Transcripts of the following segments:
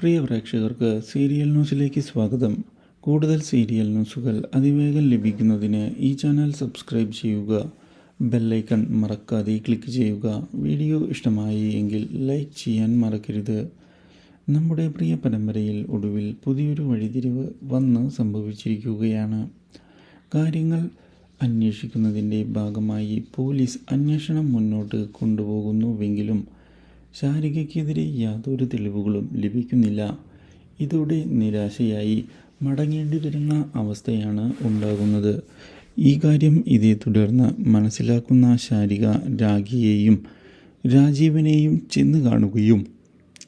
പ്രിയ പ്രേക്ഷകർക്ക് സീരിയൽ ന്യൂസിലേക്ക് സ്വാഗതം. കൂടുതൽ സീരിയൽ ന്യൂസുകൾ അതിവേഗം ലഭിക്കുന്നതിന് ഈ ചാനൽ സബ്സ്ക്രൈബ് ചെയ്യുക. ബെല്ലൈക്കൺ മറക്കാതെ ക്ലിക്ക് ചെയ്യുക. വീഡിയോ ഇഷ്ടമായി എങ്കിൽ ലൈക്ക് ചെയ്യാൻ മറക്കരുത്. നമ്മുടെ പ്രിയ പരമ്പരയിൽ ഒടുവിൽ പുതിയൊരു വഴിതിരിവ് വന്ന് സംഭവിച്ചിരിക്കുകയാണ്. കാര്യങ്ങൾ അന്വേഷിക്കുന്നതിന്റെ ഭാഗമായി പോലീസ് അന്വേഷണം മുന്നോട്ട് കൊണ്ടുപോകുന്നുവെങ്കിലും ശാരികയ്ക്കെതിരെ യാതൊരു തെളിവുകളും ലഭിക്കുന്നില്ല. ഇതോടെ നിരാശയായി മടങ്ങേണ്ടി വരുന്ന അവസ്ഥയാണ് ഉണ്ടാകുന്നത്. ഈ കാര്യം ഇതേ തുടർന്ന് മനസ്സിലാക്കുന്ന ശാരിക രാഖിയെയും രാജീവിനെയും ചെന്ന് കാണുകയും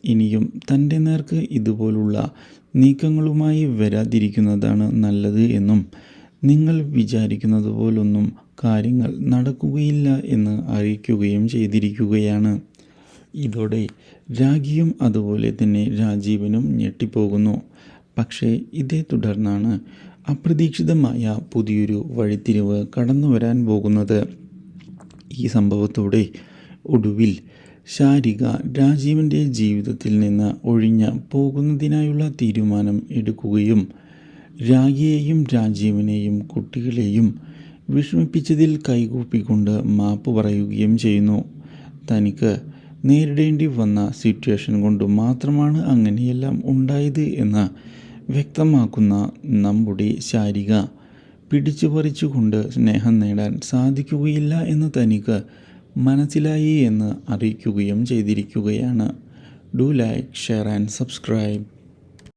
ഇനിയും തന്റെ നേർക്ക് ഇതുപോലുള്ള നീക്കങ്ങളുമായി വരാതിരിക്കുന്നതാണ് നല്ലത് എന്നും നിങ്ങൾ വിചാരിക്കുന്നത് പോലൊന്നും കാര്യങ്ങൾ നടക്കുകയില്ല എന്ന് അറിയിക്കുകയും ചെയ്തിരിക്കുകയാണ്. ഇതോടെ രാഖിയും അതുപോലെ തന്നെ രാജീവനും ഞെട്ടിപ്പോകുന്നു. പക്ഷേ ഇതേ തുടർന്നാണ് അപ്രതീക്ഷിതമായ പുതിയൊരു വഴിത്തിരിവ് കടന്നു വരാൻ പോകുന്നത്. ഈ സംഭവത്തോടെ ഒടുവിൽ ശാരിക രാജീവന്റെ ജീവിതത്തിൽ നിന്ന് ഒഴിഞ്ഞ് പോകുന്നതിനായുള്ള തീരുമാനം എടുക്കുകയും രാഗിയെയും രാജീവനെയും കുട്ടികളെയും വിഷമിപ്പിച്ചതിൽ കൈകൂപ്പിക്കൊണ്ട് മാപ്പ് പറയുകയും ചെയ്യുന്നു. തനിക്ക് നേരിടേണ്ടി വന്ന സിറ്റുവേഷൻ കൊണ്ട് മാത്രമാണ് അങ്ങനെയെല്ലാം ഉണ്ടായത് എന്ന് വ്യക്തമാക്കുന്ന നമ്മുടെ ശാരിക. പിടിച്ചു പറിച്ചുകൊണ്ട് സ്നേഹം നേടാൻ സാധിക്കുകയില്ല എന്ന് തനിക്ക് മനസ്സിലായി എന്ന് അറിയിക്കുകയും ചെയ്തിരിക്കുകയാണ്. Do like share and subscribe